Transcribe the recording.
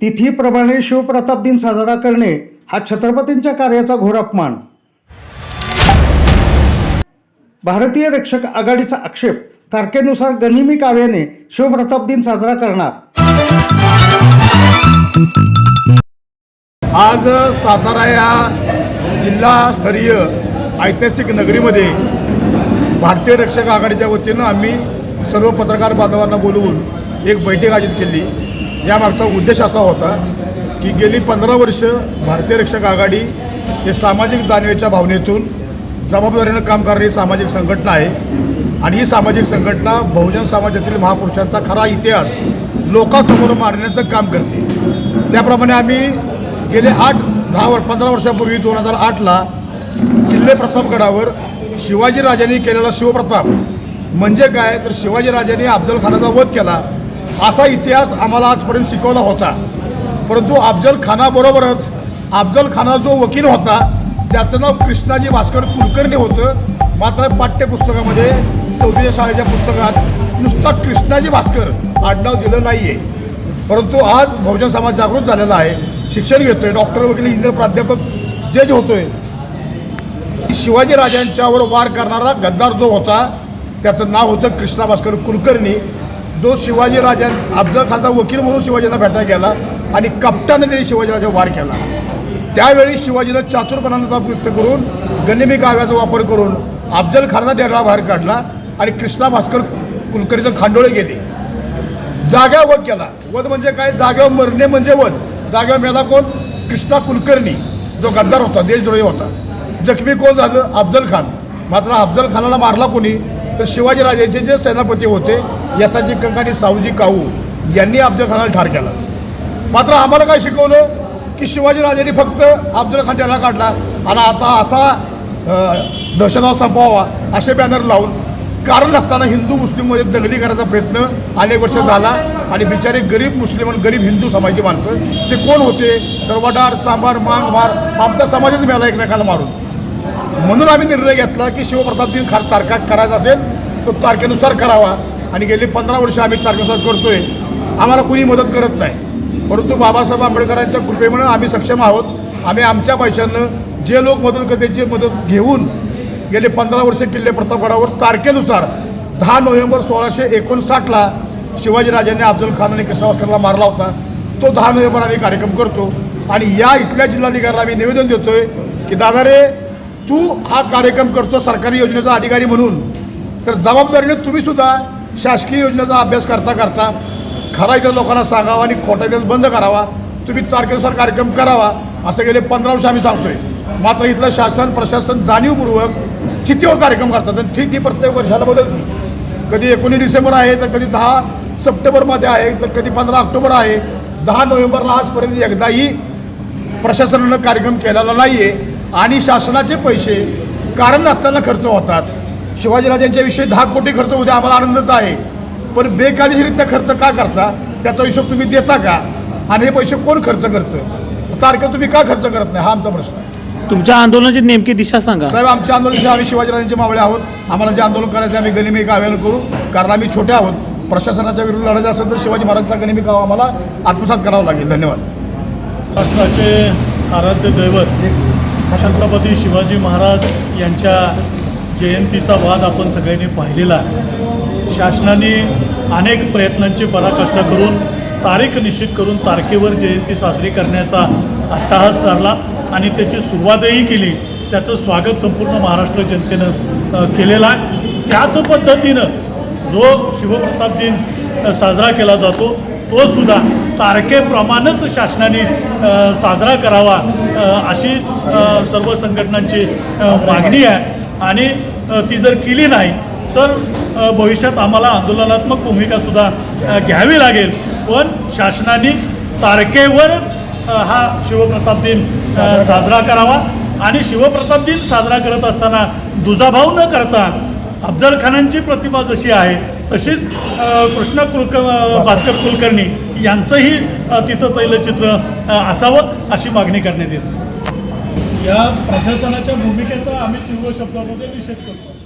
तिथीप्रमाणे शिवप्रताप दिन साजरा करणे हा छत्रपतींच्या कार्याचा घोर अपमान. भारतीय रक्षक आघाडीचा आक्षेप तारखेनुसार गनिमी काव्याने शिवप्रताप दिन साजरा करणार. आज सातारा या जिल्हास्तरीय ऐतिहासिक नगरीमध्ये भारतीय रक्षक आघाडीच्या वतीनं आम्ही सर्व पत्रकार बांधवांना बोलवून एक बैठक आयोजित केली. यामागचा उद्देश असा होता की गेली पंधरा वर्ष भारतीय रक्षक आघाडी हे सामाजिक जाणीवेच्या भावनेतून जबाबदारीनं काम करणारी सामाजिक संघटना आहे. आणि ही सामाजिक संघटना बहुजन समाजातील महापुरुषांचा खरा इतिहास लोकांसमोर मांडण्याचं काम करते. त्याप्रमाणे आम्ही गेले आठ दहा वर पंधरा वर्षापूर्वी दोन हजार आठला किल्ले प्रतापगडावर शिवाजीराजांनी केलेला शिवप्रताप. म्हणजे काय? तर शिवाजीराजांनी अफजल खानाचा वध केला. असा इतिहास आम्हाला आजपर्यंत शिकवला होता. परंतु अफजल खानाबरोबरच अफजल खाना जो वकील होता ज्याचं नाव कृष्णाजी भास्कर कुलकर्णी होतं. मात्र पाठ्यपुस्तकामध्ये चौथीच्या शाळेच्या पुस्तकात नुसता कृष्णाजी भास्कर आडनाव दिलं नाही आहे परंतु आज बहुजन समाज जागृत झालेला आहे. शिक्षण घेतो आहे डॉक्टर वकील इंजिनियर प्राध्यापक जज होतोय. शिवाजी राजांच्यावर वार करणारा गद्दार जो होता त्याचं नाव होतं कृष्णा भास्कर कुलकर्णी. जो शिवाजीराजा अफजल खानचा वकील म्हणून शिवाजींना भेटायला गेला आणि कप्ताने त्यांनी शिवाजीराजा वार केला. त्यावेळी शिवाजीनं चातुर्पणाचा प्रयत्न करून गनिमी काव्याचा वापर करून अफजल खानचा डेरा बाहेर काढला आणि कृष्णा भास्कर कुलकर्णीचं खांडोळे गेले. जाग्या वध केला. वध म्हणजे काय? जाग्यावर मरणे म्हणजे वध. जाग्यावर मेला कोण? कृष्णा कुलकर्णी. जो गद्दार होता देशद्रोही होता. जखमी कोण झालं? अफजल खान. मात्र अफजल खानाला मारला कोणी? तर शिवाजीराजांचे जे सेनापती होते यसाजी कंक आणि सावजी काऊ यांनी अफजल खानाला ठार केला. मात्र आम्हाला काय शिकवलं? की शिवाजीराजांनी फक्त अफजल खान त्याला काढला आणि आता असा दहशतवाद संपवावा असे बॅनर लावून कारण नसताना हिंदू मुस्लिममध्ये दंगली करायचा प्रयत्न अनेक वर्ष झाला आणि बिचारे गरीब मुस्लिम आणि गरीब हिंदू समाजाची माणसं ते कोण होते? तर वडार चांबार मांग भार आमचा समाजच मिळाला एकमेकाला मारून. म्हणून आम्ही निर्णय घेतला की शिवप्रताप दिन खार तारखा करायचा असेल तो तारखेनुसार करावा. आणि गेली पंधरा वर्ष आम्ही तारखेनुसार करतोय. आम्हाला कुणी मदत करत नाही. परंतु बाबासाहेब आंबेडकरांच्या कृपेमुळे आम्ही सक्षम आहोत. आम्ही आमच्या पैशानं जे लोक मदत करते जे मदत घेऊन गेले पंधरा वर्ष किल्ले प्रतापगडावर तारखेनुसार दहा नोव्हेंबर सोळाशे एकोणसाठला शिवाजीराजांनी अफजल खान आणि कृष्णावस्करला मारला होता. तो दहा नोव्हेंबर आम्ही कार्यक्रम करतो. आणि या इथल्या जिल्हाधिकाऱ्याला आम्ही निवेदन देतोय की दादा रे तू हा कार्यक्रम करतो सरकारी योजनेचा अधिकारी म्हणून. तर जबाबदारीने तुम्ही सुद्धा शासकीय योजनेचा अभ्यास करता करता खरा इथं लोकांना सांगावा आणि खोटा इथं बंद करावा. तुम्ही तारखेनुसार कार्यक्रम करावा असं गेले पंधरा वर्ष आम्ही सांगतोय. मात्र इथलं शासन प्रशासन जाणीवपूर्वक चितीवर कार्यक्रम करतात आणि ठीक ही प्रत्येक वर्षाला बदलते कधी एकोणीस डिसेंबर आहे तर कधी दहा सप्टेंबरमध्ये आहे तर कधी पंधरा ऑक्टोबर आहे. दहा नोव्हेंबरला आजपर्यंत एकदाही प्रशासनानं कार्यक्रम केलेला नाही आहे आणि शासनाचे पैसे कारण नसताना खर्च होतात. शिवाजीराजांच्या विषयी दहा कोटी खर्च होते आम्हाला आनंदच आहे. पण बेकायदेशीरित्या खर्च का करता? त्याचा हिशोब तुम्ही देता का? आणि हे पैसे कोण खर्च करतं? तारखे तुम्ही का खर्च करत नाही? हा आमचा प्रश्न आहे. तुमच्या आंदोलनाची नेमकी दिशा सांगा. साहेब आमच्या आंदोलनाचे आम्ही शिवाजीराजांचे मावळे आहोत. आम्हाला जे आंदोलन करायचं आहे, आम्ही गनिमी काव्यानं करू. कारण आम्ही छोटे आहोत. प्रशासनाच्या विरुद्ध लढायचं असेल तर शिवाजी महाराजांचा गनिमी कावा आम्हाला आत्मसात करावा लागेल. धन्यवाद. राष्ट्राचे आराध्य दैवत छत्रपती शिवाजी महाराज यांच्या जयंतीचा वाद आपण सगळ्यांनी पाहिलेला आहे. शासनाने अनेक प्रयत्नांची पराकाष्ठ करून तारीख निश्चित करून तारखेवर जयंती साजरी करण्याचा अट्टाहास धरला आणि त्याची सुरुवातही केली. त्याचं स्वागत संपूर्ण महाराष्ट्र जनतेनं केलेलं आहे. त्याच पद्धतीनं जो शिवप्रताप दिन साजरा केला जातो तो सुद्धा तारखेप्रमाणेच शासनाने साजरा करावा अशी सर्व संघटनांची मागणी आहे. आणि ती जर केली नाही तर भविष्यात आम्हाला आंदोलनात्मक भूमिकासुद्धा घ्यावी लागेल. पण शासनाने तारखेवरच हा शिवप्रताप दिन साजरा करावा आणि शिवप्रताप दिन साजरा करत असताना दुजाभाव न करता अफजल खानांची प्रतिभा जशी आहे तशीच कृष्ण कुलक भास्कर कुलकर्णी यांचंही तिथं तैलचित्र असावं अशी मागणी करण्यात येते. या प्रशासनाच्या भूमिकेचा आम्ही तीव्र शब्दामध्ये निषेध करतो.